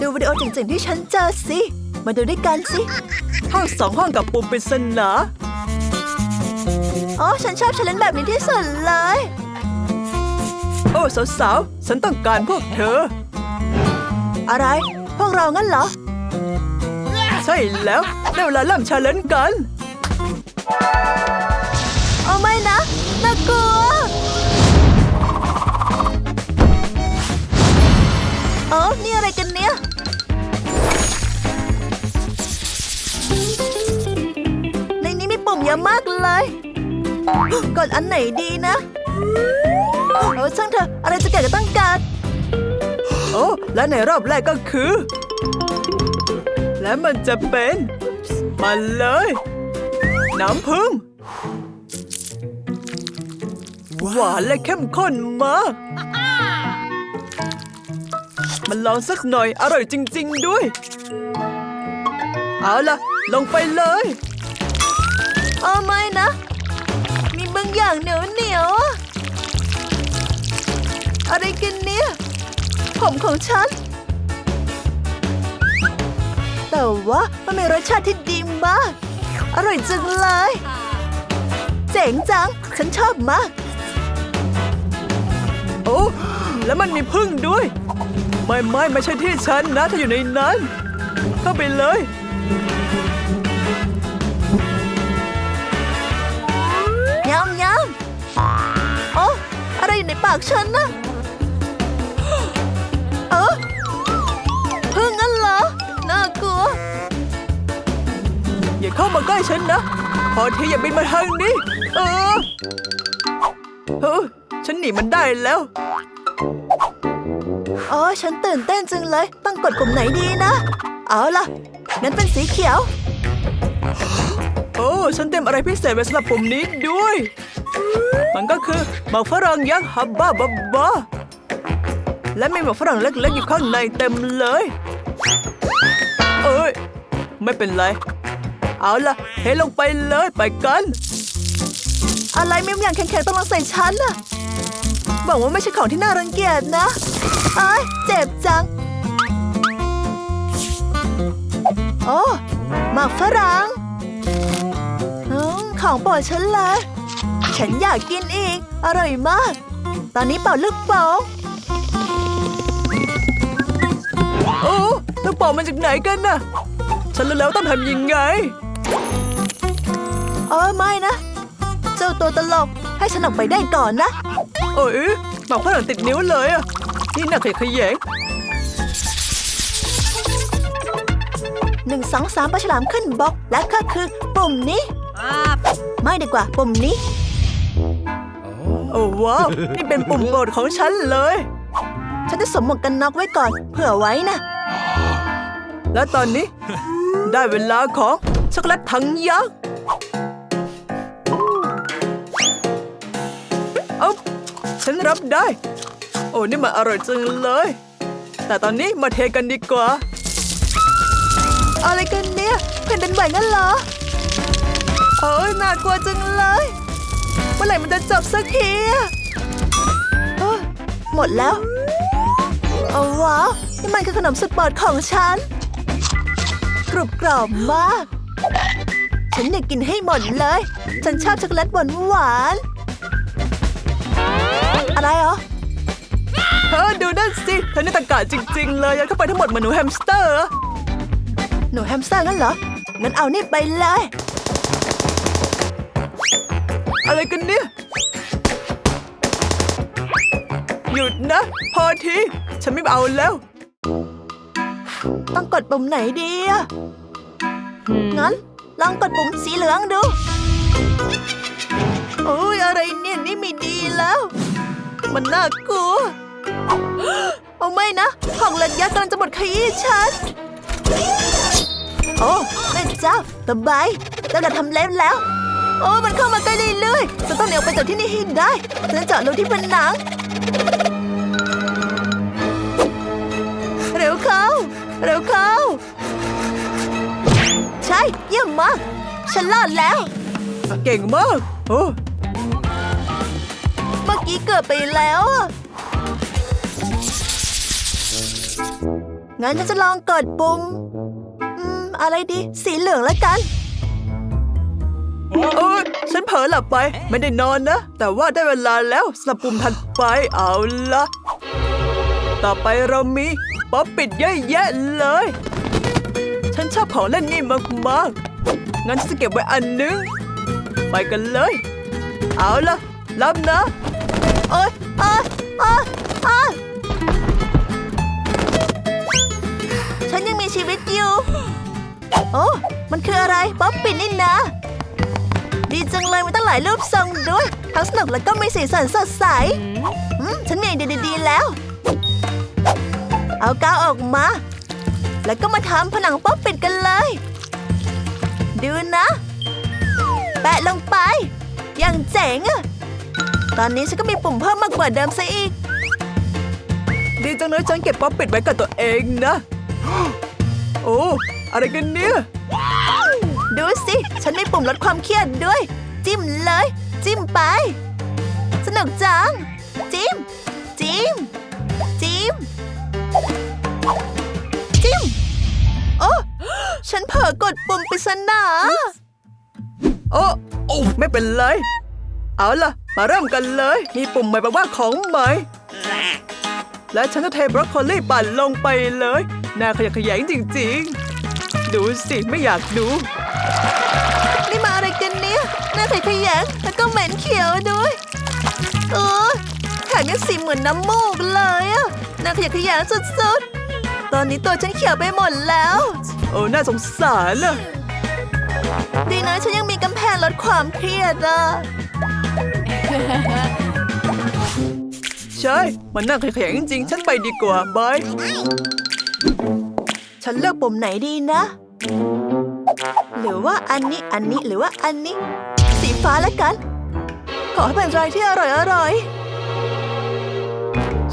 ดูวิดีโอเจ๋งๆที่ฉันเจอสิ มาดูด้วยกันสิ ห้องสองห้องกับปุ่มปริศนาอ๋อฉันชอบชาเลนจ์แบบนี้ที่สุดเลย โอ้สาวๆ ฉันต้องการพวกเธอ อะไร พวกเรางั้นเหรอ ใช่แล้วได้เวลาเริ่มชาเลนจ์กัน เอาไม่นะน่ากลัว กดอันไหนดีนะเออช่างเถอะอะไรจะเกิดก็ต้องการโอ้และในรอบแรกก็คือ และมันจะเป็นมาเลย น้ำผึ้งหวานและเข้มข้นมาก มันลองสักหน่อยอร่อยจริง ๆ ด้วย เอาล่ะ ลงไปเลย เออไม่นะมีบาง อย่างเหนียวเหนียวอะไรกันเนี่ย ผมของฉัน แต่ว่ามันมีรสชาติที่ดีมาก อร่อยจังเลย เจ๋งจัง ฉันชอบมาก โอ้ แล้วมันมีพึ่งด้วย ไม่ไม่ไม่ใช่ที่ฉันนะ ถ้าอยู่ในนั้น เข้าไปเลย อะไรอยู่ในปากฉันนะเออพึ่งงั้นเหรอ น่ากลัว อย่าเข้ามาใกล้ฉันนะ พอทีอย่าบินมาทางนี้ เออเออฉันหนีมันได้แล้วอ๋อฉันตื่นเต้นจังเลย ต้องกดปุ่มไหนดีนะ เอาล่ะงั้นเป็นสีเขียว โอ้ ฉันเตรียมอะไรพิเศษไว้สำหรับปุ่มนี้ด้วย มันก็คือหมากฝรั่งยักษ์ฮับบ้าบับบ้าและมีหมากฝรั่งเล็กๆอยู่ข้างในเต็มเลย เอ้ย ไม่เป็นไร เอาล่ะเทลงไปเลยไปกัน อะไรไมีบางอย่างแข็งๆต้องลงใส่ฉันน่ะบอกว่าไม่ใช่ของที่น่ารังเกียจนะเอ้ยเจ็บจังโอ้หมากฝรั่งของโปรดฉันเลย ฉันอยากกินอีก อร่อยมาก ตอนนี้เป่าลูกโป่งโอ้ลูกโป่งมาจากไหนกันน่ะ ฉันรู้แล้วต้องทำยังไงเออไม่นะ เจ้าตัวตลกให้ฉันออกไปได้ก่อนนะโอ้ยหมากฝรั่งติดนิ้วเลยอะ นี่น่าขยะแขยงหนึ่งสองสามปลาฉลามขึ้นบกและก็คือปุ่มนี้ ไม่ดีกว่าปุ่มนี้ โอ้ว้าวนี่เป็นปุ่มโปรดของฉันเลย ฉันจะสวมหมวกกันน็อกไว้ก่อน เผื่อไว้นะ และตอนนี้ ได้เวลาของช็อกโกแลตถังยักษ์เอาฉันรับได้ โอ้นี่มันอร่อยจังเลย แต่ตอนนี้มาเทกันดีกว่า อะไรกันเนี่ยแผ่นดินไหวงั้นเหรอโอ้ยน่ากลัวจังเลย มื่อไหร่มันจะจบสักทีอะโอ้ยหมดแล้วโอ้ว้าวนี่มันคือขนมสุดโปรดของฉัน กรุบกรอบมาก ฉันอยากกินให้หมดเลย ฉันชอบช็อกโกแลตหวานหวานๆอะไรเหรอเธอดูนั่นสิเธอนี่ตะกาจริง ๆ เลยยัดเข้าไปทั้งหมดเหมือนหนูแฮมสเตอร์ หนูแฮมสเตอร์งั้นเหรองั้นเอานี่ไปเลย อะไรกันเนี่ย หยุดนะ พอที ฉันไม่เอาแล้ว ต้องกดปุ่มไหนดีอะงั้น ลองกดปุ่มสีเหลืองดูโอ้ยอะไรเนี่ยนี่ไม่ดีแล้ว มันน่ากลัวเอาไม่นะของเล็กยักษ์กำลังจะหมดขยี้ฉัน โอ้แม่เจ้าสบายเจ้าจะทำเล็บแล้ว โอ้มันเข้ามาใกล้เรื่อยๆจะต้องหนีออกไปจากที่นี่ให้ได้ฉันจะเจาะรูที่ผนัง เร็วเข้า เร็วเข้า ใช่ เยี่ยมมาก ฉันรอดแล้ว เก่งมากโอ้เมื่อกี้เกิดไปแล้วอะงั้นฉันจะลองกดปุ่ม อืม อะไรดี สีเหลืองแล้วกัน เออฉันเผลอหลับไป ไม่ได้นอนนะ แต่ว่าได้เวลาแล้วสับปุ่มถัดไปเอาละต่อไปเรามีป๊อปปิดเยอะแยะเลย ฉันชอบของเล่นนี่มากๆ งั้นจะเก็บไว้อันนึง ไปกันเลย เอาละรับนะโอ๊ยโอ๊ยโอ๊ยโอ๊ยฉันยังมีชีวิตอยู่ โอ้ มันคืออะไร ป๊อปปินนี่นะ ดีจังเลยมีตั้งหลายรูปทรงด้วย ทั้งสนุกแล้วก็มีสีสันสดใสอืมฉันมีไอเดียดีๆแล้ว เอากาวออกมา แล้วก็มาทำผนังป๊อปปินกันเลย ดูนะ แปะลงไป อย่างเจ๋งอะตอนนี้ฉันก็มีปุ่มเพิ่มมากกว่าเดิมซะอีก ดีจังเลยฉันเก็บป๊อปปิดไว้กับตัวเองนะ โอ้ อะไรกันเนี่ย ดูสิ ฉันมีปุ่มลดความเครียดด้วย จิ้มเลย จิ้มไป สนุกจัง จิ้ม จิ้ม จิ้ม จิ้ม โอ้ฉันเผลอกดปุ่มปริศนาโอ้โอ้ไม่เป็นไร เอาล่ะ มาเริ่มกันเลย มีปุ่มใหม่แปลว่าของใหม่ และฉันจะเทบรอกโคลีปั่นลงไปเลย น่าขยะแขยงจริง ๆ ดูสิ ไม่อยากดู เนี่ยหน้าใสขยงแล้วก็เหม็นเขียวด้วยเออแถมยังสีเหมือนน้ำมูกเลยอะหน้าขยะแขยงสุดๆ ตอนนี้ตัวฉันเขียวไปหมดแล้ว โอ้น่าสงสารล่ะ ดีนะฉันยังมีกำแพงลดความเครียดอะใช่ มันน่าขยะแขยงจริงๆ ฉันไปดีกว่าบายฉันเลือกปุ่มไหนดีนะ หรือว่าอันนี้อันนี้หรือว่าอันนี้ สีฟ้าแล้วกัน ขอให้เป็นอะไรที่อร่อยอร่อย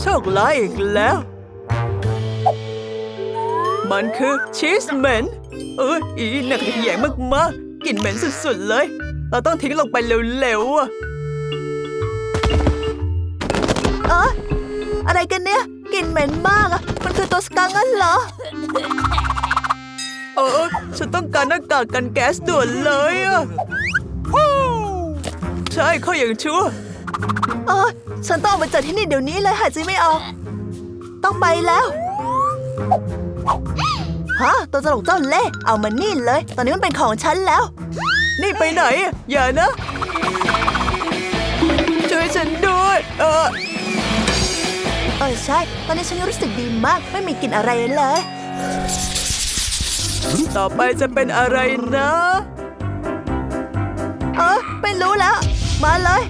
โชคร้ายอีกแล้ว มันคือชีสเหม็นเอออีน่าขยะแขยงมากๆกลิ่นเหม็นสุดๆเลย เราต้องทิ้งลงไปเร็วๆอะเอออะไรกันเนี่ยกลิ่นเหม็นมากอะมันคือตัวสกังงั้นเหรอเออฉันต้องการหน้ากากกันแก๊สด่วนเลยอะฮู้ ใช่เขาอย่างชั่วเออฉันต้องออกมาจากที่นี่เดี๋ยวนี้เลยหายใจไม่ออก ต้องไปแล้ว ฮะ ตัวตลกเจ้าเล่ห์เอามานี่เลย ตอนนี้มันเป็นของฉันแล้ว นี่ไปไหนอะอย่านะ ช่วยฉันด้วย เออ เออใช่ ตอนนี้ฉันรู้สึกดีมาก ไม่มีกลิ่นอะไรเลย ต่อไปจะเป็นอะไรนะ มาเลย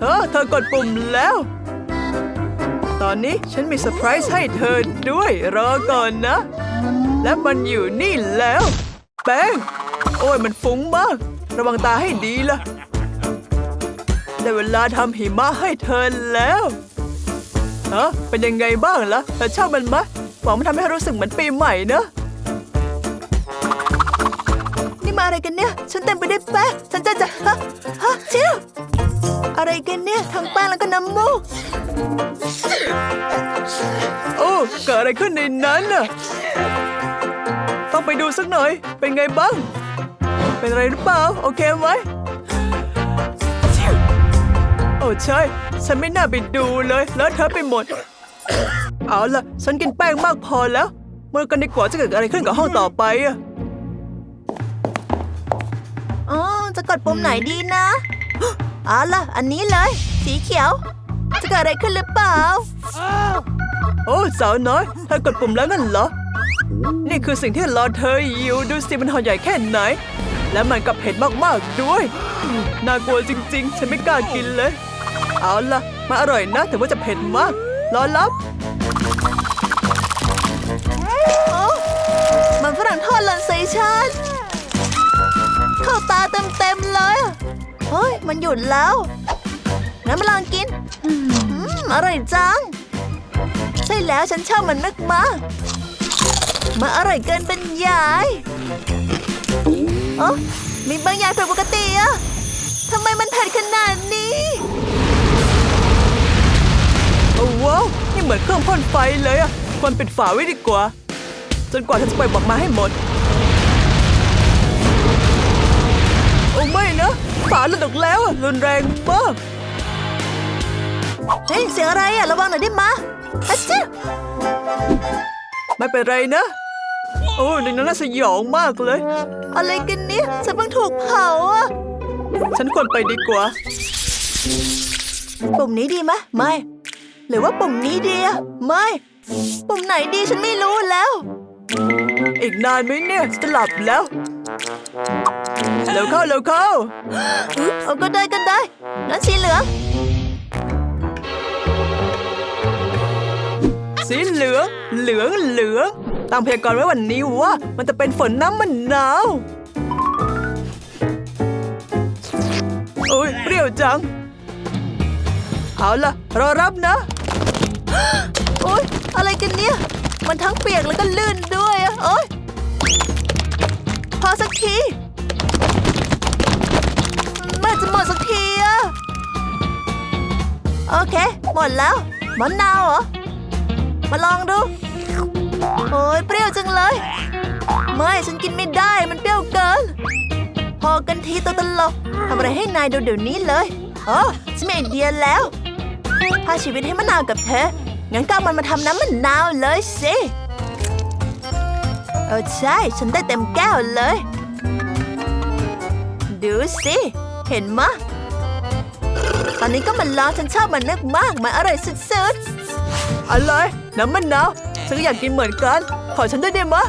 เออเธอกดปุ่มแล้ว ตอนนี้ฉันมีเซอร์ไพรส์ให้เธอด้วย รอก่อนนะ และมันอยู่นี่แล้ว แป้ง โอ้ยมันฟุ้งมาก ระวังตาให้ดีล่ะได้เวลาทำหิมะให้เธอแล้วฮะเป็นยังไงบ้างล่ะเธอชอบมันไหมหวังมันทำให้รู้สึกเหมือนปีใหม่นะนี่มา อะไรกันเนี่ย ฉันเต็มไปด้วยแป้งฉันจะจะฮะฮะเชิวอะไรกันเนี่ยทั้งแป้งแล้วก็น้ำมูกโอ้เกิดอะไรขึ้นในนั้นน่ะต้องไปดูสักหน่อย เป็นไงบ้าง เป็นอะไรหรือเปล่า โอเคไหมโอ้ใช่ ฉันไม่น่าไปดูเลย แล้วเธอไปหมด เอาล่ะ ฉันกินแป้งมากพอแล้วมาดูกันดีกว่าจะเกิดอะไรขึ้นกับห้องต่อไปอะ จะกดปุ่มไหนดีนะเอาล่ะ อันนี้เลย สีเขียว จะเกิดอะไรขึ้นหรือเปล่า โอ้สาวน้อยเธอกดปุ่มแล้วนั่นเหรอ นี่คือสิ่งที่รอเธออยู่ดูสิมันห่อใหญ่แค่ไหน และมันกับเผ็ดมากๆด้วย น่ากลัวจริง ๆ ฉันไม่กล้ากินเลย เอาล่ะ มาอร่อยนะถึงว่าจะเผ็ดมาก รอรับโอ้มันฝรั่งทอดหล่นใส่ฉัน เข้าตาเต็มๆเลยเฮ้ย มันหยุดแล้ว งั้นมาลองกิน อืม อร่อยจัง ใช่แล้วฉันชอบมันมากมามันอร่อยเกินบรรยายอ๋อมีบางอย่างผิดปกติอะทำไมมันเผ็ดขนาดนี้โอ้ว้าวนี่เหมือนเครื่องพ่นไฟเลยอะควรปิดฝาไว้ดีกว่า จนกว่าฉันจะไปล่อยบอกมาให้หมด ฝาหลุดออกแล้วอะรุนแรงมากเฮ้ยเสียงอะไรอะระวังหน่อยได้มะอะจ๊ะไม่เป็นไรนะ โอ้ในนั้นน่าสยองมากเลย อะไรกันเนี่ยฉันเพิ่งถูกเผาอะ ฉันควรไปดีกว่า ปุ่มนี้ดีไหมะไม่ หรือว่าปุ่มนี้ดีอะไม่ ปุ่มไหนดีฉันไม่รู้แล้ว อีกนานไหมเนี่ยจะหลับแล้ว เร็วเข้าเร็วเข้าเอาก็ได้ก็ได้งั้นสีเหลือง สีเหลืองเหลืองเหลืองตั้งพยากรณ์ไว้วันนี้ว่า มันจะเป็นฝนน้ำมันหนาวโอ้ยเปรี้ยวจัง เอาล่ะรอรับนะโอ๊ยอะไรกันเนี่ย มันทั้งเปียกแล้วก็ลื่นด้วยอะโอ๊ย เค หมดแล้วมะนาวเหรอ มาลองดู โอ้ยเปรี้ยวจังเลย ไม่ฉันกินไม่ได้มันเปรี้ยวเกิน พอกันทีตัวตลกทำอะไรให้นายดูเดี๋ยวนี้เลยอ๋อฉันมีไอเดียแล้วถ้าชีวิตให้มะนาวกับเธอ งั้นก็ามันมาทำน้ำมะนาวเลยสิเออใช่ ฉันได้เต็มแก้วเลย ดูสิ เห็นมะต อนนี้ก็มันลองฉันชอบมันมากๆมันอร่อยสุดอะไรน้ำมันหนาวฉันก็อยากกินเหมือนกัน ขอฉันด้วยได้ไหมะ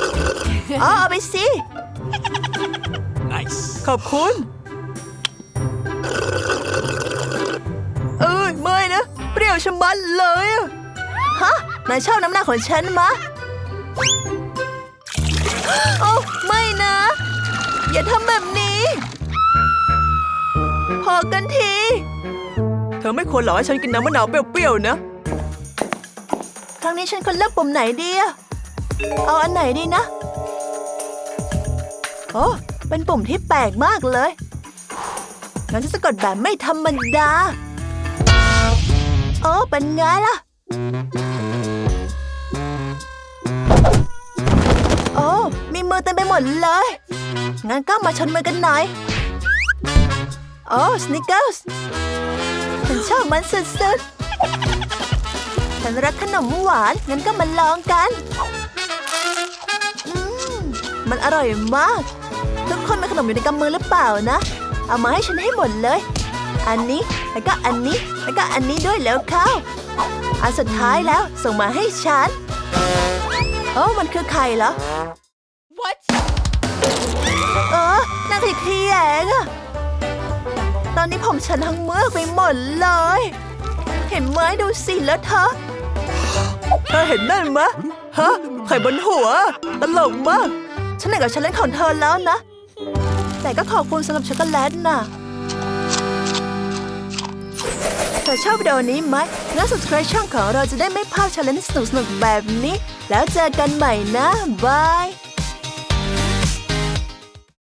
ๆอ๋อเอาไปสิขอบคุณเอ้ยไม่นะเปรี้ยวชะมัดเลยอะฮะนายชอบน้ำหนักของฉันมะโอ้ไม่นะ อย่าทำแบบนี้พ อกันที เธอไม่ควรหลอกให้ฉันกินน้ำมะนาวเปรี้ยวๆนะ ครั้งนี้ฉันควรเลือกปุ่มไหนดีอะเอาอันไหนดีนะ โอ้เป็นปุ่มที่แปลกมากเลยงั้นฉันจะกดแบบไม่ธรรมดา โอ้เป็นไงล่ะ โอ้ มีมือเต็มไปหมดเลย งั้นก็มาชนมือกันหน่อย โอ้สนิเกิลส์ฉันชอบมันสุดๆ ฉันรักขนมหวาน งั้นก็มาลองกันอืมมันอร่อยมาก ทุกคนมีขนมอยู่ในกำมือหรือเปล่านะ เอามาให้ฉันให้หมดเลย อันนี้แล้วก็อันนี้แล้วก็อันนี้ด้วยแล้วเข้าอันสุดท้ายแล้วส่งมาให้ฉันโอ้มันคือไข่เหรอ What เออนั่นคือเขียงอะ ตอนนี้ผมฉันทั้งเมือกไปหมดเลย เห็นไหมดูสิแล้วเธอเธอเห็นนั่นไหมฮะไข่บนหัว ตลกมาก ฉันเหนื่อยกับฉันเล่นของเธอแล้วนะ แต่ก็ขอบคุณสำหรับช็อกโกแลตน่ะเธอชอบวิดีโอนี้ไหมงั้น subscribe ช่องของเราจะได้ไม่พลาดชาเลนจ์สนุกๆแบบนี้ แล้วเจอกันใหม่นะ บาย